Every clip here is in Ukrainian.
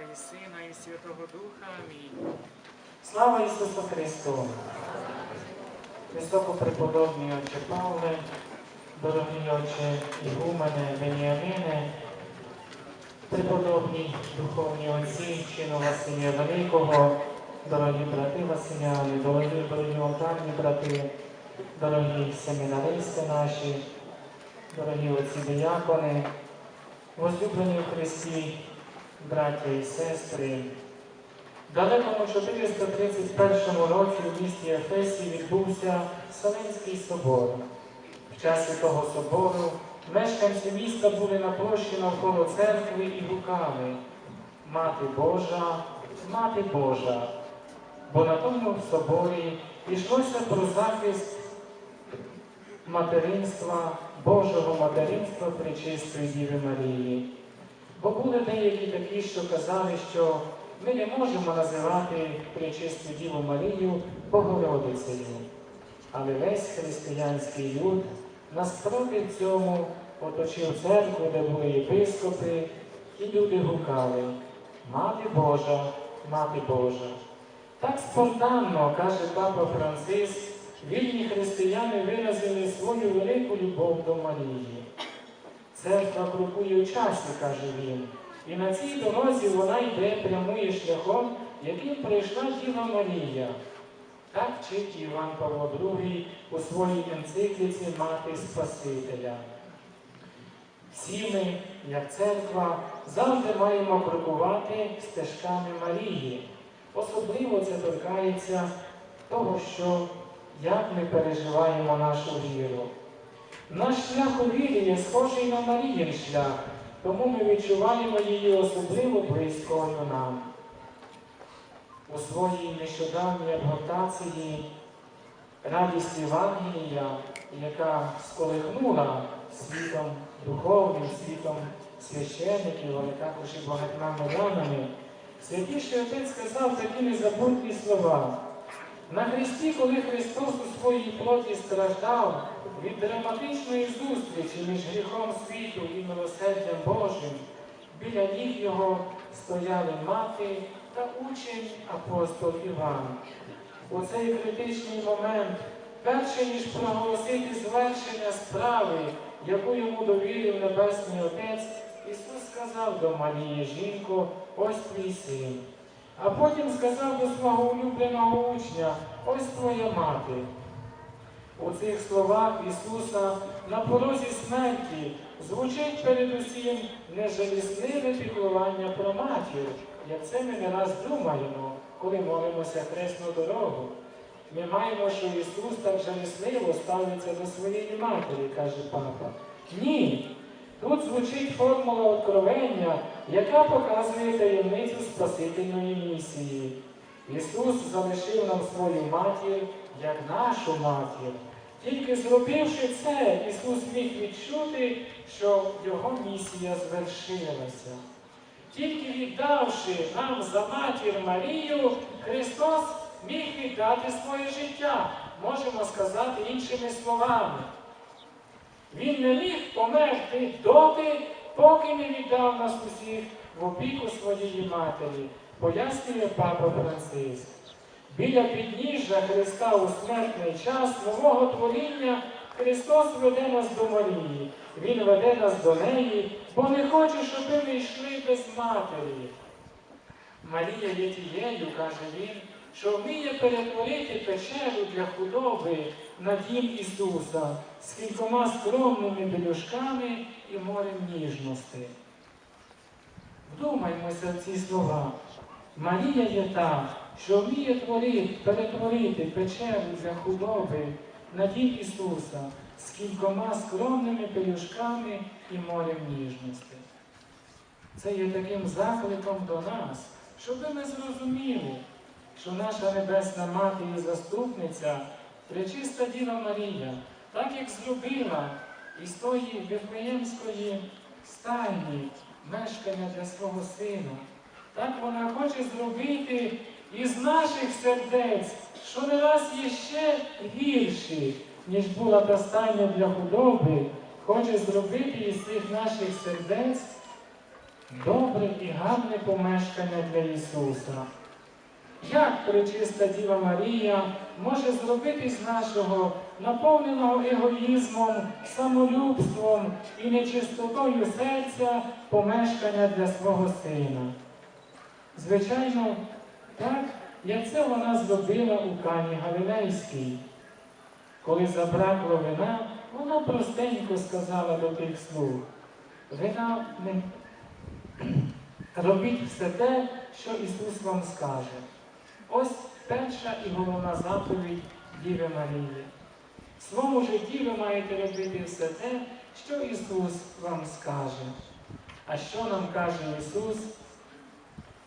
І Сина, і Святого Духа. Амінь. Слава Ісусу Христу! Високопреподобний Отче Павле, дорогий Отче Ігумене, Веніамине, преподобні духовні отці, чину Василія Великого, дорогі брати Василяни, дорогі дорогі алтарні брати, дорогі семінаристи наші, дорогі отці диякони, возлюблені в Христі, браття і сестри, в далекому 431 році в місті Ефесі відбувся Солинський собор. В часі того собору мешканці міста були на площі навколо церкви і гукали Мати Божа, Мати Божа. Бо на тому соборі йшлося про захист материнства, Божого материнства Пречистої Діви Марії. Бо були деякі такі, що казали, що ми не можемо називати Пречисту Діву Марію Богородицею. Але весь християнський люд насправді цьому оточив церкву, де були єпископи, і люди гукали Мати Божа, Мати Божа. Так спонтанно, каже папа Франциск, вільні християни виразили свою велику любов до Марії. Церква крокує в часі, каже він, і на цій дорозі вона йде прямує шляхом, яким прийшла Діва Марія. Так вчить Іван Павло II у своїй енцикліці Мати Спасителя. Всі ми, як церква, завжди маємо крокувати стежками Марії. Особливо це торкається того, що як ми переживаємо нашу віру. Наш шлях у вірі схожий на Маріїн шлях, тому ми відчуваємо її особливо близькою нам. У своїй нещодавній адгортації радість Євангелія, яка сколихнула світом духовним, світом священників, але також і багатьма мирянами, святіший отець сказав такі незабутні слова. На Христі, коли Христос у своїй плоті страждав від драматичної зустрічі між гріхом світу і милосердям Божим, біля ніг його стояли мати та учень апостол Іван. У цей критичний момент, перше ніж проголосити звершення справи, яку йому довірив Небесний Отець, Ісус сказав до Марії, жінко, ось твій син. А потім сказав до свого улюбленого учня, ось твоя мати. У цих словах Ісуса на порозі смерті звучить передусім нежалісливе піклування про матір, як це ми не раз думаємо, коли молимося хресну дорогу. Ми маємо, що Ісус так жалісливо ставиться до своєї матері, каже папа. Ні. Тут звучить формула откровення, яка показує таємницю Спасительної місії. Ісус залишив нам свою матір як нашу матір. Тільки зробивши це, Ісус міг відчути, що Його місія звершилася. Тільки віддавши нам за матір Марію, Христос міг віддати своє життя, можемо сказати іншими словами. Він не міг померти доти, поки не віддав нас усіх в опіку своєї матері, пояснює папа Франциск. Біля підніжжя Христа у смертний час нового творіння Христос веде нас до Марії. Він веде нас до неї, бо не хоче, щоб ми йшли без матері. Марія є тією, каже він, що вміє перетворити печеру для худоби на дім Ісуса з кількома скромними белюшками і морем ніжності. Вдумаймося в ці слова. Марія є та, що вміє творити, перетворити печеру для худоби на дім Ісуса з кількома скромними пелюшками і морем ніжності. Це є таким закликом до нас, щоб ми зрозуміли, що наша Небесна Мати і заступниця, Пречиста Діва Марія, так як зробила із тої Вифлеємської стайні мешкання для свого сина, так вона хоче зробити із наших сердець, що не раз є ще гірші, ніж була та стайня для худоби, хоче зробити із цих наших сердець добре і гарне помешкання для Ісуса. Як пречиста Діва Марія може зробити з нашого наповненого егоїзмом, самолюбством і нечистотою серця помешкання для свого сина? Звичайно, так, як це вона зробила у Кані Галилейській. Коли забракло вина, вона простенько сказала до тих слуг, вина не робіть все те, що Ісус вам скаже. Ось перша і головна заповідь Діви Марії. В своєму житті ви маєте робити все те, що Ісус вам скаже. А що нам каже Ісус?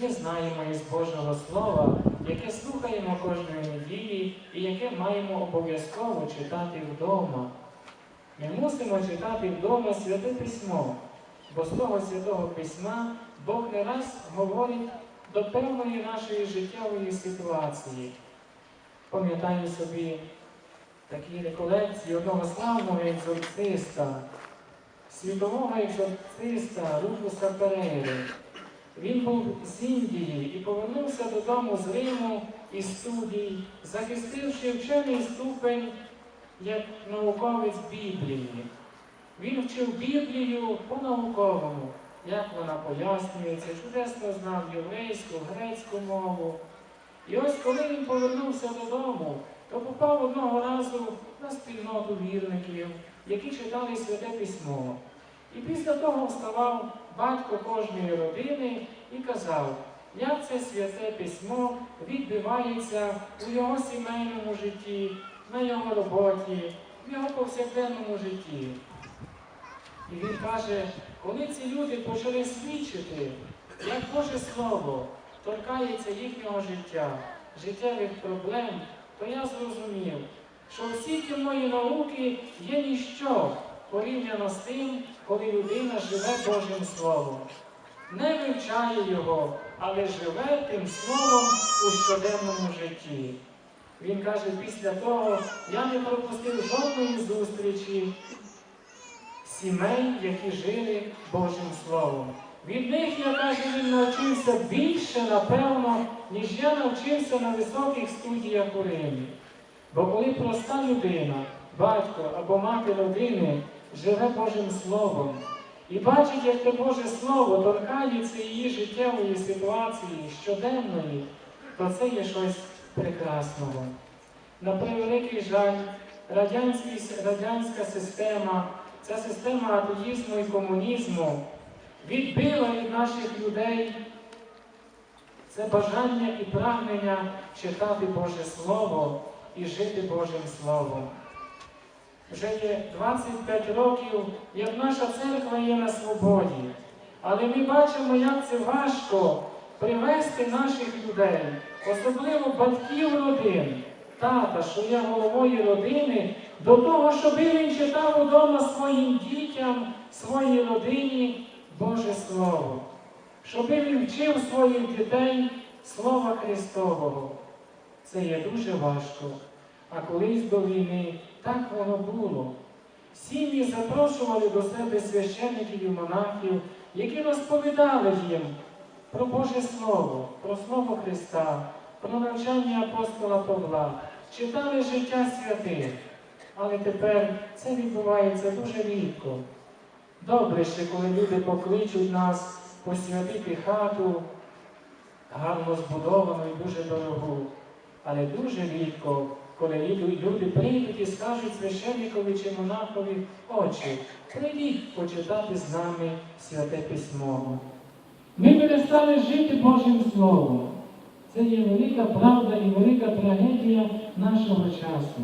Ми знаємо із Божого Слова, яке слухаємо кожної неділі і яке маємо обов'язково читати вдома. Ми мусимо читати вдома святе письмо, бо з того святого письма Бог не раз говорить до певної нашої життєвої ситуації. Пам'ятаю собі такі реколекції одного славного екзорциста, світового екзорциста Руфуса Перейри. Він був з Індії і повернувся додому з Риму із студій, захистивши вчений ступень як науковець Біблії. Він вчив Біблію по-науковому, як вона пояснюється, чудесно знав єврейську, грецьку мову. І ось коли він повернувся додому, то попав одного разу на спільноту вірників, які читали святе письмо. І після того вставав батько кожної родини і казав, як це святе письмо відбивається у його сімейному житті, на його роботі, в його повсякденному житті. І він каже, коли ці люди почали свідчити, як Боже Слово торкається їхнього життя, життєвих проблем, то я зрозумів, що всі ті мої науки є ніщо порівняно з тим, коли людина живе Божим Словом. Не вивчає його, але живе тим словом у щоденному житті. Він каже, після того я не пропустив жодної зустрічі сімей, які жили Божим Словом. Від них, я кажу, він навчився більше, напевно, ніж я навчився на високих студіях у Римі. Бо коли проста людина, батько або мати родини живе Божим Словом і бачить, як те Боже Слово торкається її життєвої ситуації щоденної, то це є щось прекрасного. На превеликий жаль, радянська система, ця система атеїзму і комунізму відбила від наших людей це бажання і прагнення читати Боже Слово і жити Божим Словом. Вже є 25 років, як наша церква є на свободі. Але ми бачимо, як це важко привести наших людей, особливо батьків родин, тата, що є головою родини, до того, щоб він читав удома своїм дітям, своїй родині Боже Слово, щоб він вчив своїх дітей Слова Христового. Це є дуже важко. А колись до війни так воно було. Сім'ї запрошували до себе священників і монахів, які розповідали їм про Боже Слово, про Слово Христа, про навчання апостола Павла, читали життя святих. Але тепер це відбувається дуже рідко. Добре ще, коли люди покличуть нас посвятити хату, гарно збудовану і дуже дорогу. Але дуже рідко, коли люди прийдуть і скажуть священникові чи монахові, отче, прийдіть почитати з нами святе письмо. Ми перестали жити Божим Словом. Це є велика правда і велика трагедія нашого часу.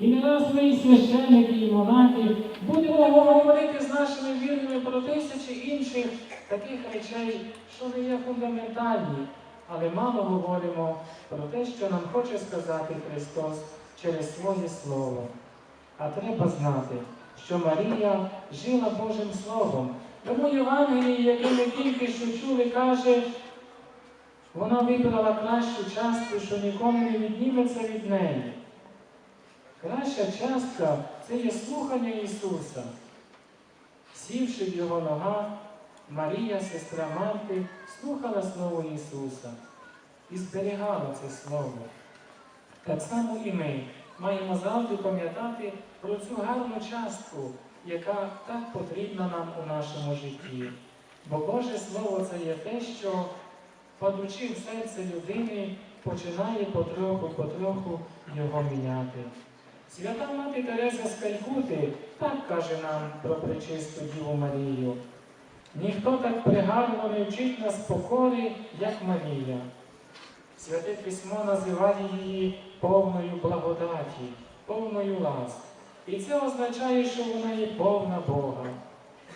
І не раз ми, священники, і монахи, будемо говорити з нашими вірними про тисячі інших таких речей, що не є фундаментальні, але мало говоримо про те, що нам хоче сказати Христос через своє Слово. А треба знати, що Марія жила Божим Словом. Тому Євангелії, яке ми тільки що чули, каже, вона вибрала кращу частку, що ніколи не відніметься від неї. Краща частка це є слухання Ісуса. Сівши в Його ногах, Марія, сестра Марти, слухала Слово Ісуса і зберігала це Слово. Так само і ми маємо завжди пам'ятати про цю гарну частку, яка так потрібна нам у нашому житті. Бо Боже Слово це є те, що, падучи в серце людини, починає потроху-потроху його міняти. Свята мати Тереза з Калькути так каже нам про пречисту Діву Марію. Ніхто так пригарно не вчить нас покори, як Марія. Святе письмо називає її повною благодаті, повною ласк. І це означає, що вона є повна Бога.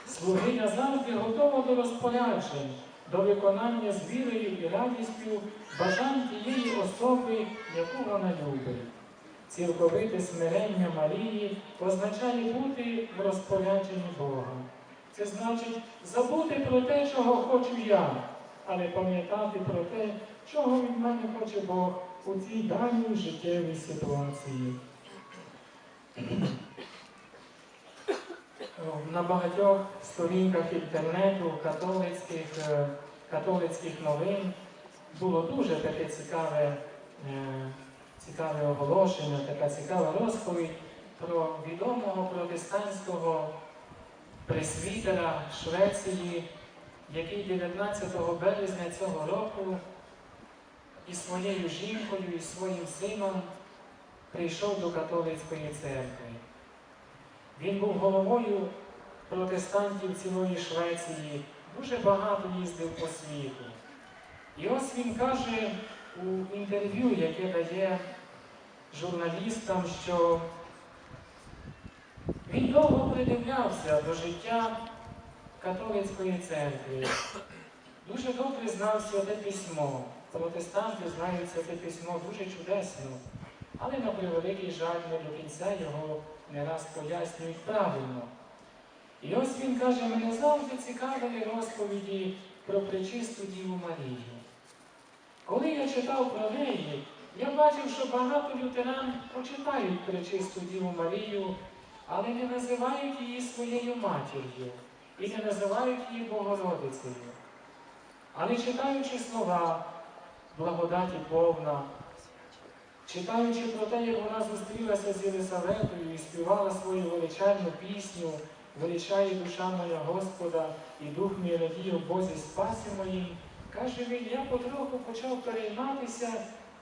Слугиня завжди готова до розпоряджень, до виконання з вірою і радістю бажань тієї особи, яку вона любить. Цілковите смирення Марії означає бути в розпорядженні Бога. Це значить забути про те, чого хочу я, але пам'ятати про те, чого від мене хоче Бог у цій даній життєвій ситуації. На багатьох сторінках інтернету католицьких, е, католицьких новин було дуже таке цікаве, е, цікаве оголошення, така цікава розповідь про відомого протестантського пресвітера Швеції, який 19 березня цього року із своєю жінкою і своїм сином прийшов до католицької церкви. Він був головою протестантів цілої Швеції, дуже багато їздив по світу. І ось він каже у інтерв'ю, яке дає журналістам, що він довго придивлявся до життя католицької церкви. Дуже добре знав святе письмо. Протестанти знають святе письмо дуже чудесно, але на превеликий жаль не до кінця його не раз пояснюють правильно. І ось він каже, мене завжди цікавили розповіді про пречисту Діву Марію. Коли я читав про неї, я бачив, що багато лютеран почитають пречисту Діву Марію, але не називають її своєю матір'ю і не називають її Богородицею. Але читаючи слова, благодаті повна, читаючи про те, як вона зустрілася з Єлисаветою і співала свою величальну пісню, величає душа моя Господа, і дух мій радіє в Бозі спасі моїм, каже він, я потроху почав перейматися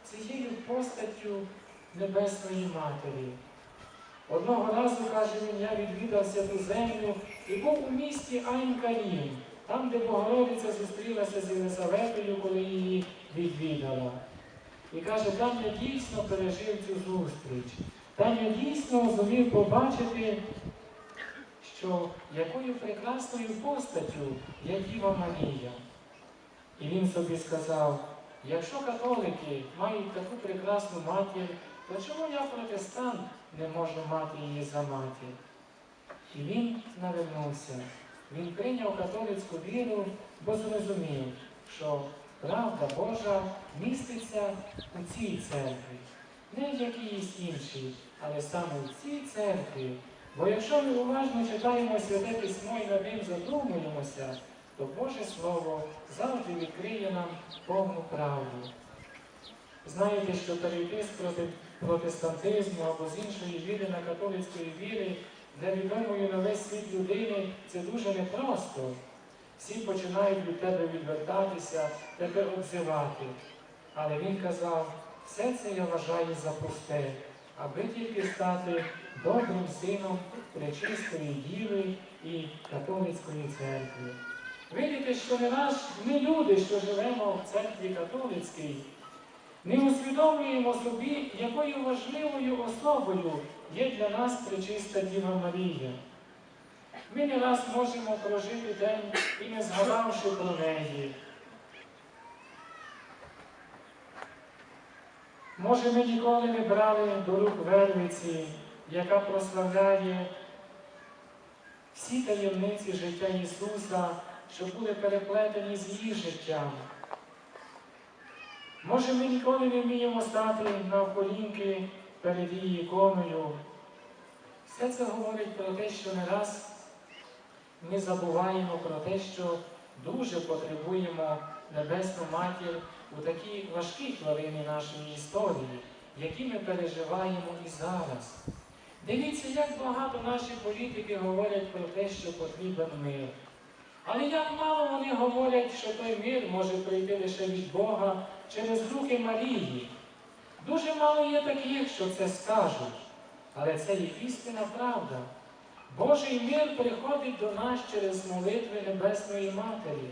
цією постаттю Небесної Матері. Одного разу, каже він, я відвідав святу землю і був у місті Айнкарім, там, де Богородиця зустрілася з Єлисаветою, коли її відвідала. І каже, там я дійсно пережив цю зустріч. Там я дійсно зумів побачити, що якою прекрасною постаттю є Діва Марія. І він собі сказав, якщо католики мають таку прекрасну матір, то чому я протестант не можу мати її за матір? І він навернувся. Він прийняв католицьку віру, бо зрозумів, що правда Божа міститься у цій церкві, не в якійсь іншій, але саме в цій церкві. Бо якщо ми уважно читаємо Святе Письмо і над ним задумуємося, то Боже Слово завжди відкриє нам повну правду. Знаєте, що перейти з проти- протестантизму або з іншої віри на католицької віри для відомої на весь світ людини це дуже непросто. Всі починають від тебе відвертатися, тебе обзивати. Але він казав, все це я вважаю за пусте, аби тільки стати добрим сином Пречистої Діви і католицької церкви. Видите, що не наш, ми люди, що живемо в церкві католицькій, не усвідомлюємо собі, якою важливою особою є для нас пречиста Діва Марія. Ми не раз можемо прожити день і не згадавши про неї. Може, ми ніколи не брали до рук вервиці, яка прославляє всі таємниці життя Ісуса, що були переплетені з її життям. Може, ми ніколи не вміємо стати навколінки перед її іконою. Все це говорить про те, що не раз ми забуваємо про те, що дуже потребуємо Небесну Матір у такі важкі хвилини нашої історії, які ми переживаємо і зараз. Дивіться, як багато наші політики говорять про те, що потрібен мир. Але як мало вони говорять, що той мир може прийти лише від Бога через руки Марії. Дуже мало є таких, що це скажуть. Але це є істина правда. Божий мир приходить до нас через молитви Небесної Матері.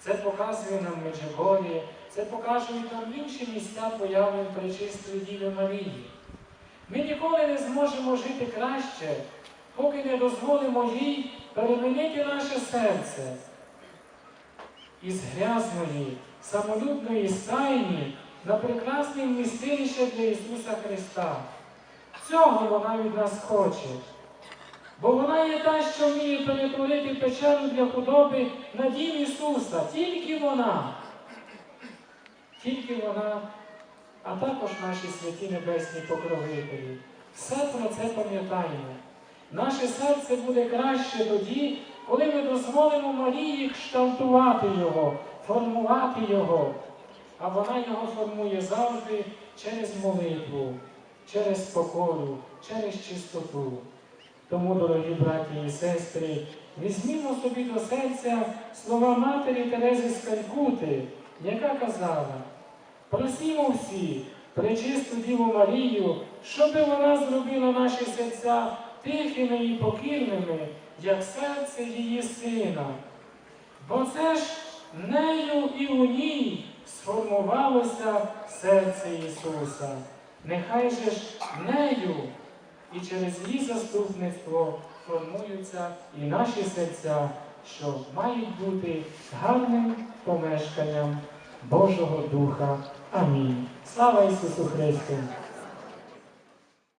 Це показує нам Меджигорі, це показують нам інші місця появи Пречистої Діви Марії. Ми ніколи не зможемо жити краще, поки не дозволимо їй перемінити наше серце із грязної, самолюбної стайні на прекрасне вмістилище для Ісуса Христа. Цього вона від нас хоче. Бо вона є та, що вміє перетворити печеру для худоби на дім Ісуса. Тільки вона. Тільки вона, а також наші святі небесні покровителі. Все про це пам'ятаємо. Наше серце буде краще тоді, коли ми дозволимо Марії кшталтувати його, формувати його. А вона його формує завжди через молитву, через покору, через чистоту. Тому, дорогі браті і сестри, візьмімо собі до серця слова матері Терези з яка казала, просімо всі пречисту Діву Марію, щоби вона зробила наші серця тихими і покірними, як серце її сина. Бо це ж нею і у ній сформувалося серце Ісуса. Нехай же ж нею і через її заступництво формуються і наші серця, що мають бути гарним помешканням Божого Духа. Амінь. Слава Ісусу Христу!